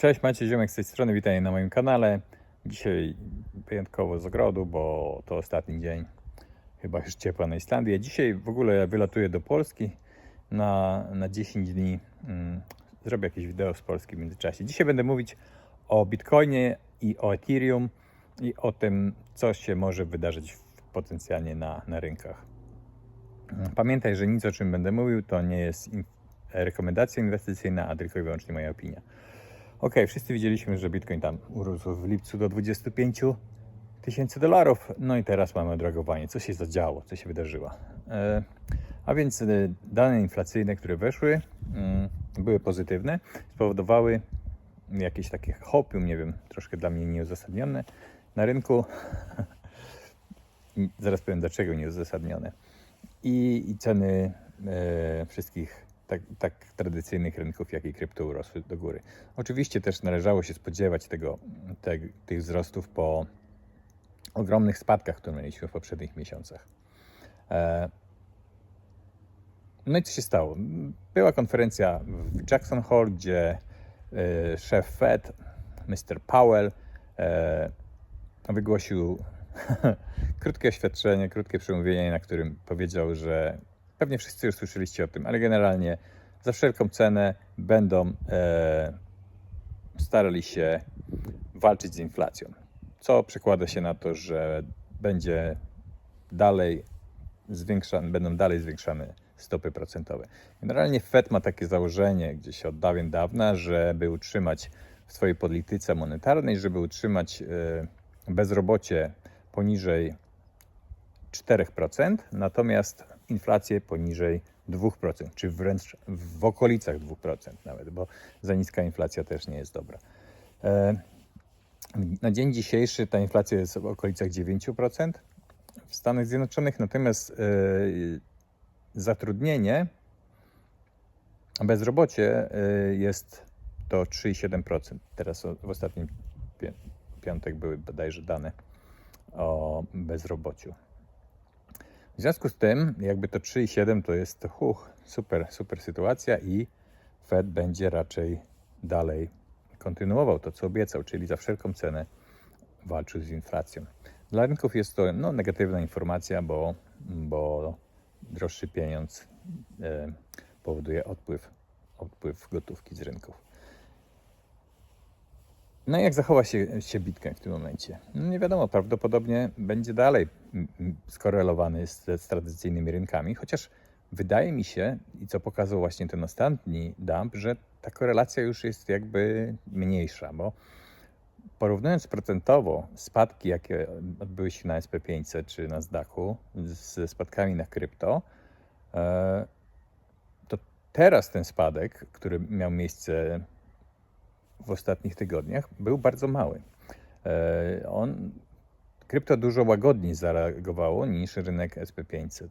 Cześć, Macie Ziomek z tej strony, witaj na moim kanale. Dzisiaj wyjątkowo z ogrodu, bo to ostatni dzień chyba już ciepła na Islandii. A Dzisiaj w ogóle ja wylatuję do Polski na, na 10 dni. Mm, Zrobię jakieś wideo z Polski w międzyczasie. Dzisiaj będę mówić o Bitcoinie i o Ethereum i o tym, co się może wydarzyć potencjalnie na, na rynkach. Pamiętaj, że nic o czym będę mówił to nie jest rekomendacja inwestycyjna, a tylko i wyłącznie moja opinia. Ok, wszyscy widzieliśmy, że Bitcoin tam urósł w lipcu do 25 tysięcy dolarów. No i teraz mamy odreagowanie. Co się zadziało, co się wydarzyło? E, a więc e, dane inflacyjne, które weszły, mm, były pozytywne, spowodowały jakieś takie hopium, nie wiem, troszkę dla mnie nieuzasadnione na rynku. Zaraz powiem dlaczego nieuzasadnione. I, i ceny e, wszystkich tak, tak tradycyjnych rynków, jak i krypto urosły do góry. Oczywiście też należało się spodziewać tego, te, tych wzrostów po ogromnych spadkach, które mieliśmy w poprzednich miesiącach. E, no i co się stało? Była konferencja w Jackson Hole, gdzie e, szef Fed, Mr. Powell, e, wygłosił krótkie oświadczenie, krótkie przemówienie, na którym powiedział, że pewnie wszyscy już słyszeliście o tym, ale generalnie za wszelką cenę będą e, starali się walczyć z inflacją. Co przekłada się na to, że będzie dalej zwiększane, będą dalej zwiększane stopy procentowe. Generalnie Fed ma takie założenie gdzieś od dawien dawna, żeby utrzymać w swojej polityce monetarnej, żeby utrzymać e, bezrobocie poniżej 4%, natomiast inflację poniżej 2%, czy wręcz w okolicach 2% nawet, bo za niska inflacja też nie jest dobra. E, Na dzień dzisiejszy ta inflacja jest w okolicach 9% w Stanach Zjednoczonych, natomiast e, zatrudnienie, bezrobocie e, jest to 3,7%. Teraz w ostatnim pi- piątek były bodajże dane o bezrobociu. W związku z tym, jakby to 3,7 to jest huch, super, super sytuacja i Fed będzie raczej dalej kontynuował to, co obiecał, czyli za wszelką cenę walczył z inflacją. Dla rynków jest to no, negatywna informacja, bo, bo droższy pieniądz e, powoduje odpływ, odpływ gotówki z rynków. No i jak zachowa się, się Bitcoin w tym momencie? No nie wiadomo, prawdopodobnie będzie dalej skorelowany z, z tradycyjnymi rynkami, chociaż wydaje mi się, i co pokazał właśnie ten ostatni dump, że ta korelacja już jest jakby mniejsza, bo porównując procentowo spadki, jakie odbyły się na SP500 czy na Nasdaqu ze spadkami na krypto, e, to teraz ten spadek, który miał miejsce w ostatnich tygodniach był bardzo mały. E, On, krypto dużo łagodniej zareagowało niż rynek SP500.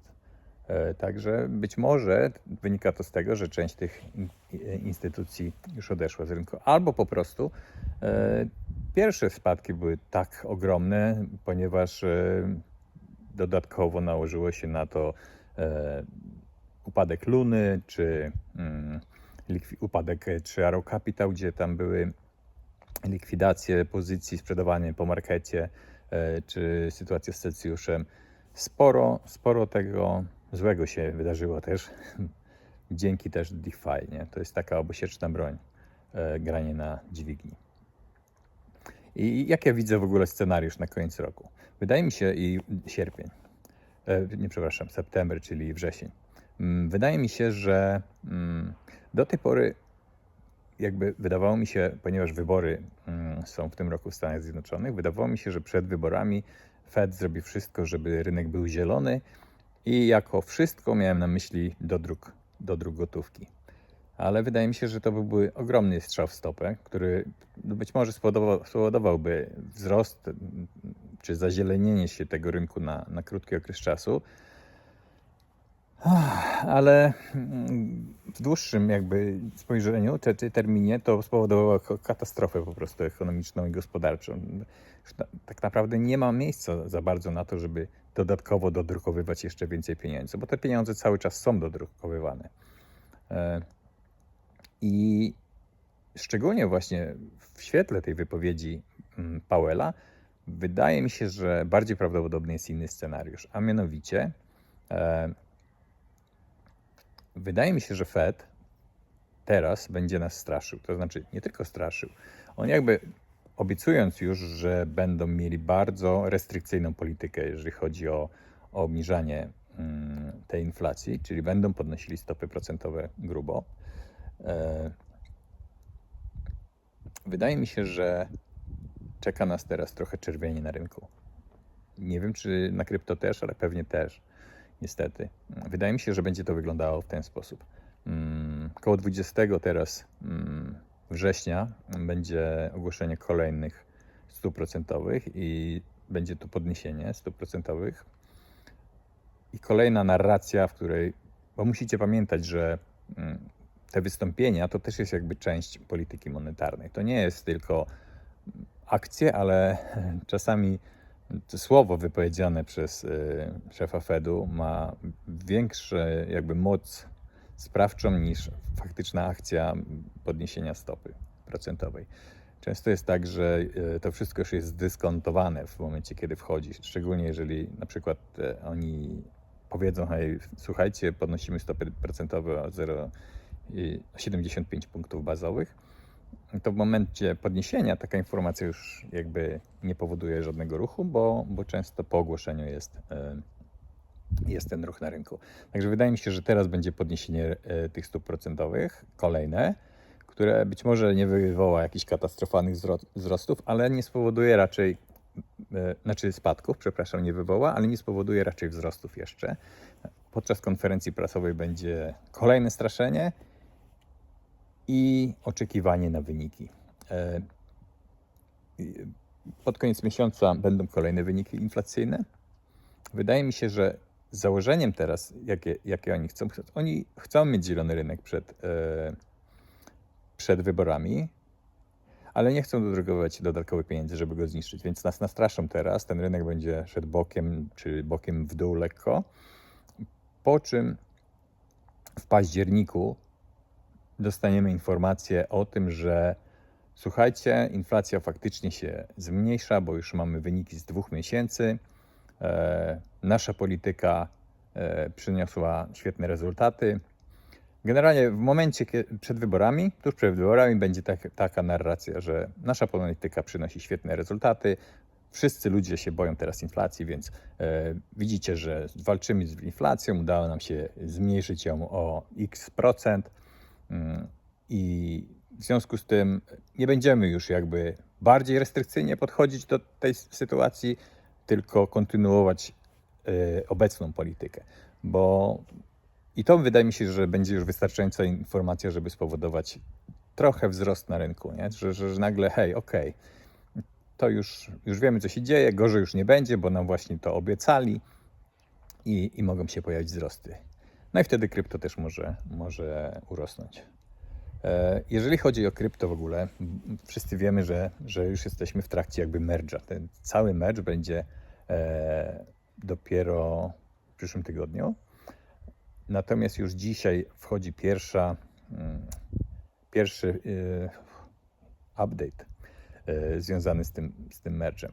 E, Także być może wynika to z tego, że część tych in- instytucji już odeszła z rynku, albo po prostu e, pierwsze spadki były tak ogromne, ponieważ e, dodatkowo nałożyło się na to e, upadek Luny, czy mm, upadek e, czy Arrow Capital, gdzie tam były likwidacje pozycji, sprzedawanie po markecie, e, czy sytuacja z Celsjuszem. Sporo, sporo tego złego się wydarzyło też, dzięki też DeFi, nie? To jest taka obosieczna broń, e, granie na dźwigni. I jak ja widzę w ogóle scenariusz na koniec roku? Wydaje mi się, i sierpień, e, nie przepraszam, september, czyli wrzesień. Mm, Wydaje mi się, że mm, do tej pory jakby wydawało mi się, ponieważ wybory mm, są w tym roku w Stanach Zjednoczonych, wydawało mi się, że przed wyborami Fed zrobi wszystko, żeby rynek był zielony i jako wszystko miałem na myśli dodruk, dodruk gotówki. Ale wydaje mi się, że to byłby ogromny strzał w stopę, który no, być może spowodował, spowodowałby wzrost czy zazielenienie się tego rynku na, na krótki okres czasu. Ale mm, w dłuższym jakby spojrzeniu, te terminie, to spowodowało katastrofę po prostu ekonomiczną i gospodarczą. Tak naprawdę nie ma miejsca za bardzo na to, żeby dodatkowo dodrukowywać jeszcze więcej pieniędzy, bo te pieniądze cały czas są dodrukowywane. E, I szczególnie właśnie w świetle tej wypowiedzi mm, Powella, wydaje mi się, że bardziej prawdopodobny jest inny scenariusz, a mianowicie e, wydaje mi się, że Fed teraz będzie nas straszył. To znaczy nie tylko straszył, on jakby obiecując już, że będą mieli bardzo restrykcyjną politykę, jeżeli chodzi o, o obniżanie mm, tej inflacji, czyli będą podnosili stopy procentowe grubo. E, wydaje mi się, że czeka nas teraz trochę czerwieni na rynku. Nie wiem, czy na krypto też, ale pewnie też, niestety. Wydaje mi się, że będzie to wyglądało w ten sposób. Mm, Koło 20 teraz mm, września będzie ogłoszenie kolejnych stóp procentowych i będzie to podniesienie stóp procentowych. I kolejna narracja, w której, bo musicie pamiętać, że mm, te wystąpienia to też jest jakby część polityki monetarnej. To nie jest tylko akcje, ale czasami słowo wypowiedziane przez y, szefa Fedu ma większą jakby moc sprawczą niż faktyczna akcja podniesienia stopy procentowej. Często jest tak, że y, to wszystko już jest zdyskontowane w momencie, kiedy wchodzi, szczególnie jeżeli na przykład e, oni powiedzą, hej, słuchajcie, podnosimy stopy procentowe o 0,75 punktów bazowych, to w momencie podniesienia taka informacja już jakby nie powoduje żadnego ruchu, bo, bo często po ogłoszeniu jest, e, jest ten ruch na rynku. Także wydaje mi się, że teraz będzie podniesienie e, tych stóp procentowych, kolejne, które być może nie wywoła jakichś katastrofalnych wzro- wzrostów, ale nie spowoduje raczej, e, znaczy spadków, przepraszam, nie wywoła, ale nie spowoduje raczej wzrostów jeszcze. Podczas konferencji prasowej będzie kolejne straszenie i oczekiwanie na wyniki. E, Pod koniec miesiąca będą kolejne wyniki inflacyjne. Wydaje mi się, że założeniem teraz, jakie, jakie oni chcą, oni chcą mieć zielony rynek przed, e, przed wyborami, ale nie chcą dodrukować dodatkowych pieniędzy, żeby go zniszczyć, więc nas nastraszą teraz. Ten rynek będzie szedł bokiem, czy bokiem w dół lekko. Po czym w październiku dostaniemy informację o tym, że słuchajcie, inflacja faktycznie się zmniejsza, bo już mamy wyniki z dwóch miesięcy. E, nasza polityka e, przyniosła świetne rezultaty. Generalnie w momencie przed wyborami, tuż przed wyborami będzie tak, taka narracja, że nasza polityka przynosi świetne rezultaty. Wszyscy ludzie się boją teraz inflacji, więc e, widzicie, że walczymy z inflacją, udało nam się zmniejszyć ją o x procent. I w związku z tym nie będziemy już jakby bardziej restrykcyjnie podchodzić do tej sytuacji, tylko kontynuować e, obecną politykę. Bo i to wydaje mi się, że będzie już wystarczająca informacja, żeby spowodować trochę wzrost na rynku, nie? Że, że, że nagle, hej, okej, to już, już wiemy, co się dzieje, gorzej już nie będzie, bo nam właśnie to obiecali i, i mogą się pojawić wzrosty. No i wtedy krypto też może, może urosnąć. E, Jeżeli chodzi o krypto w ogóle, wszyscy wiemy, że, że już jesteśmy w trakcie jakby merge'a. Ten cały merge będzie e, dopiero w przyszłym tygodniu. Natomiast już dzisiaj wchodzi pierwsza, mm, pierwszy y, update związany z tym, z tym merge'em.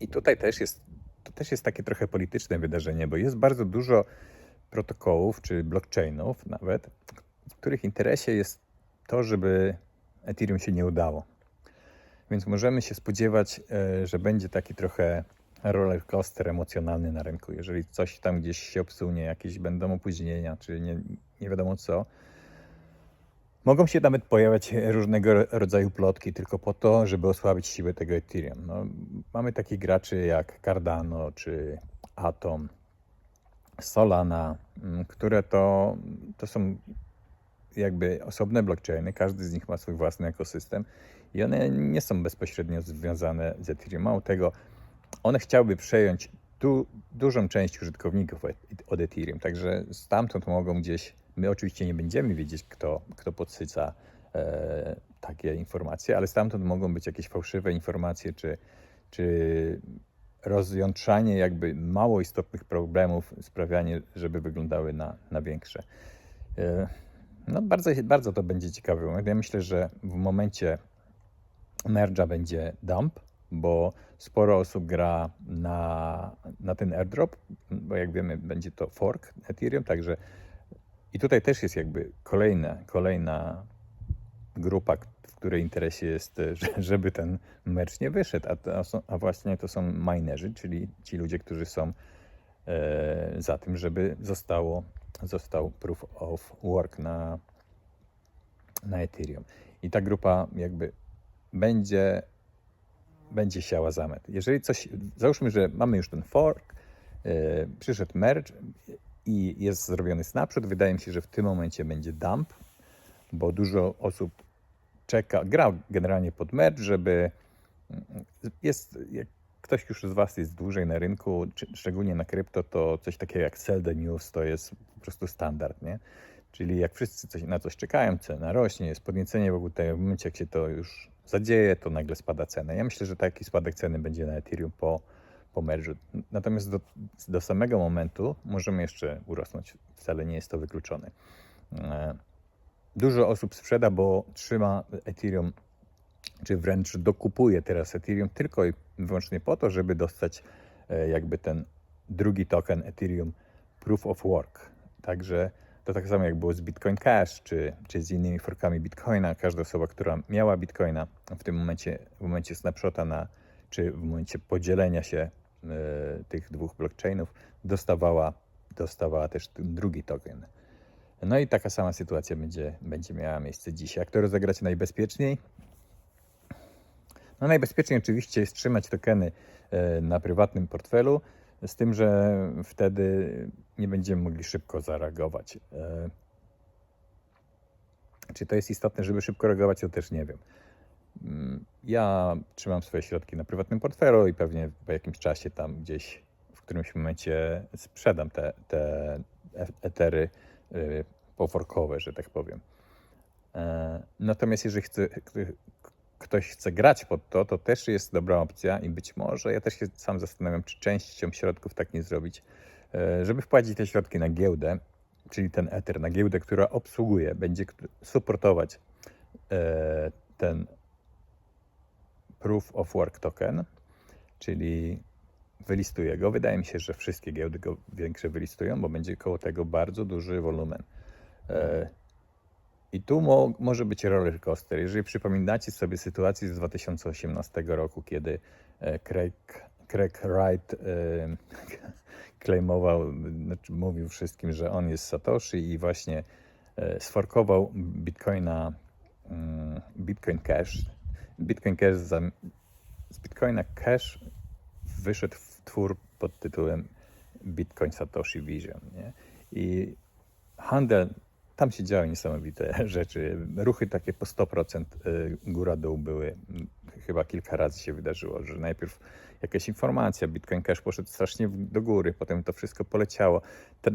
I tutaj też jest, to też jest takie trochę polityczne wydarzenie, bo jest bardzo dużo protokołów czy blockchainów nawet, w których interesie jest to, żeby Ethereum się nie udało. Więc możemy się spodziewać, e, że będzie taki trochę roller coaster emocjonalny na rynku. Jeżeli coś tam gdzieś się obsunie, jakieś będą opóźnienia, czy nie, nie wiadomo co, mogą się nawet pojawiać różnego ro- rodzaju plotki tylko po to, żeby osłabić siłę tego Ethereum. No, mamy takich graczy jak Cardano czy Atom, Solana, mm, które to, to są jakby osobne blockchainy, każdy z nich ma swój własny ekosystem i one nie są bezpośrednio związane z Ethereum. Mało tego, one chciałyby przejąć du, dużą część użytkowników od Ethereum, także stamtąd mogą gdzieś, my oczywiście nie będziemy wiedzieć, kto, kto podsyca e, takie informacje, ale stamtąd mogą być jakieś fałszywe informacje, czy, czy rozjątrzanie jakby mało istotnych problemów, sprawianie, żeby wyglądały na, na większe. E, No bardzo, bardzo to będzie ciekawy moment. Ja myślę, że w momencie merge'a będzie dump, bo sporo osób gra na, na ten airdrop, bo jak wiemy będzie to fork Ethereum, także i tutaj też jest jakby kolejna, kolejna grupa, której interesie jest, e, że- żeby ten merge nie wyszedł, a, a właśnie to są minerzy, czyli ci ludzie, którzy są e, za tym, żeby zostało, został proof of work na, na Ethereum. I ta grupa jakby będzie, będzie siała zamęt. Jeżeli coś, załóżmy, że mamy już ten fork, e, przyszedł merge i jest zrobiony snapshot, wydaje mi się, że w tym momencie będzie dump, bo dużo osób czeka, gra generalnie pod merge, żeby jest, jak ktoś już z Was jest dłużej na rynku, szczególnie na krypto, to coś takiego jak sell the news to jest po prostu standard, nie? Czyli jak wszyscy coś, na coś czekają, cena rośnie, jest podniecenie wokół tego, w momencie jak się to już zadzieje, to nagle spada cena. Ja myślę, że taki spadek ceny będzie na Ethereum po, po merge'u. Natomiast do, do samego momentu możemy jeszcze urosnąć. Wcale nie jest to wykluczone. Dużo osób sprzeda, bo trzyma Ethereum, czy wręcz dokupuje teraz Ethereum tylko i wyłącznie po to, żeby dostać e, jakby ten drugi token Ethereum Proof of Work. Także to tak samo jak było z Bitcoin Cash, czy, czy z innymi forkami Bitcoina. Każda osoba, która miała Bitcoina w tym momencie, w momencie snapshota na, czy w momencie podzielenia się e, tych dwóch blockchainów, dostawała, dostawała też ten drugi token. No i taka sama sytuacja będzie, będzie miała miejsce dzisiaj. Jak to rozegrać najbezpieczniej? No najbezpieczniej oczywiście jest trzymać tokeny e, na prywatnym portfelu, z tym, że wtedy nie będziemy mogli szybko zareagować. E, Czy to jest istotne, żeby szybko reagować, to też nie wiem. Mm, Ja trzymam swoje środki na prywatnym portfelu i pewnie po jakimś czasie tam gdzieś w którymś momencie sprzedam te, te e- etery y, poforkowe, że tak powiem. E, Natomiast jeżeli chce, ktoś chce grać pod to, to też jest dobra opcja i być może ja też się sam zastanawiam, czy częścią środków tak nie zrobić, e, żeby wpłacić te środki na giełdę, czyli ten Ether na giełdę, która obsługuje, będzie supportować e, ten Proof of Work Token, czyli wylistuję go. Wydaje mi się, że wszystkie giełdy go większe wylistują, bo będzie koło tego bardzo duży wolumen. E, I tu mo, może być roller coaster. Jeżeli przypominacie sobie sytuację z 2018 roku, kiedy e, Craig, Craig Wright e, claimował, znaczy mówił wszystkim, że on jest Satoshi i właśnie e, sforkował Bitcoina, mm, Bitcoin Cash. Bitcoin Cash z Bitcoina Cash wyszedł twór pod tytułem Bitcoin Satoshi Vision. Nie? I handel, tam się działy niesamowite rzeczy. Ruchy takie po 100% y, góra-dół były. Chyba kilka razy się wydarzyło, że najpierw jakaś informacja, Bitcoin Cash poszedł strasznie do góry, potem to wszystko poleciało. Te,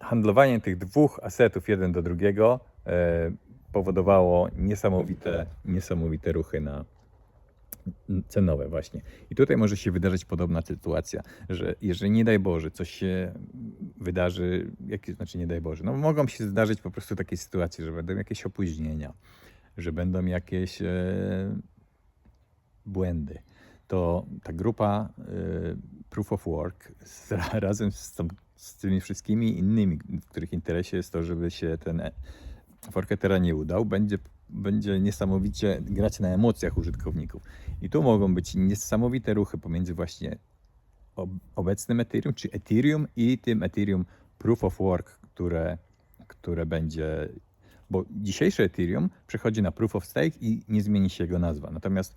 handlowanie tych dwóch asetów jeden do drugiego e, powodowało niesamowite, niesamowite ruchy na, cenowe właśnie. I tutaj może się wydarzyć podobna sytuacja, że jeżeli nie daj Boże coś się wydarzy, jakie znaczy nie daj Boże, no mogą się zdarzyć po prostu takie sytuacje, że będą jakieś opóźnienia, że będą jakieś e, błędy, to ta grupa e, Proof of Work z, razem z, z tymi wszystkimi innymi, w których interesie jest to, żeby się ten Forketera nie udał, będzie, będzie niesamowicie grać na emocjach użytkowników. I tu mogą być niesamowite ruchy pomiędzy właśnie ob- obecnym Ethereum, czy Ethereum i tym Ethereum Proof of Work, które, które będzie. Bo dzisiejsze Ethereum przechodzi na Proof of Stake i nie zmieni się jego nazwa. Natomiast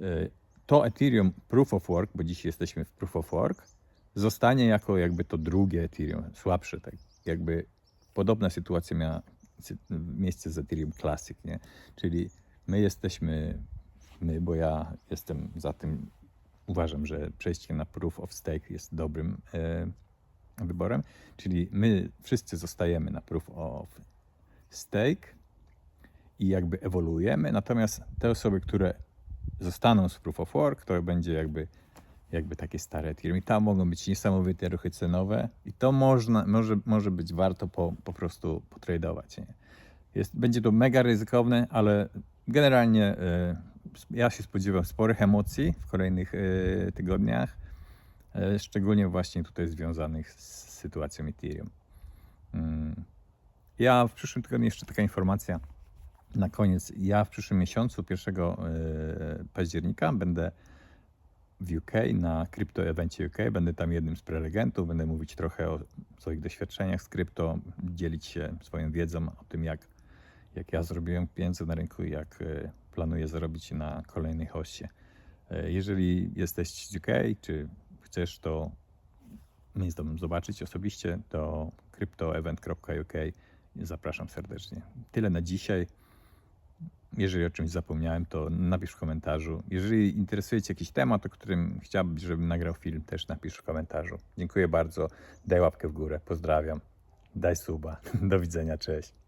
y, to Ethereum Proof of Work, bo dzisiaj jesteśmy w Proof of Work, zostanie jako jakby to drugie Ethereum, słabsze. Tak jakby podobna sytuacja miała miejsce z Ethereum Classic, nie? Czyli my jesteśmy, my, bo ja jestem za tym, uważam, że przejście na Proof of Stake jest dobrym e, wyborem, czyli my wszyscy zostajemy na Proof of Stake i jakby ewoluujemy, natomiast te osoby, które zostaną z Proof of Work, to będzie jakby jakby takie stare. I tam mogą być niesamowite ruchy cenowe i to można, może, może być warto po, po prostu potradować. Jest, będzie to mega ryzykowne, ale generalnie e, ja się spodziewam sporych emocji w kolejnych e, tygodniach, e, szczególnie właśnie tutaj związanych z sytuacją Ethereum. Mm. Ja w przyszłym tygodniu jeszcze taka informacja na koniec. Ja w przyszłym miesiącu, 1 e, października, będę w UK na Crypto Evencie UK. Będę tam jednym z prelegentów. Będę mówić trochę o swoich doświadczeniach z krypto, dzielić się swoją wiedzą o tym, jak, jak ja zrobiłem pieniądze na rynku i jak e, planuję zarobić na kolejnej hoście. E, Jeżeli jesteś z UK, czy chcesz to mnie zobaczyć osobiście, to cryptoevent.uk zapraszam serdecznie. Tyle na dzisiaj. Jeżeli o czymś zapomniałem, to napisz w komentarzu. Jeżeli interesuje Cię jakiś temat, o którym chciałbyś, żebym nagrał film, też napisz w komentarzu. Dziękuję bardzo. Daj łapkę w górę. Pozdrawiam. Daj suba. Do widzenia. Cześć.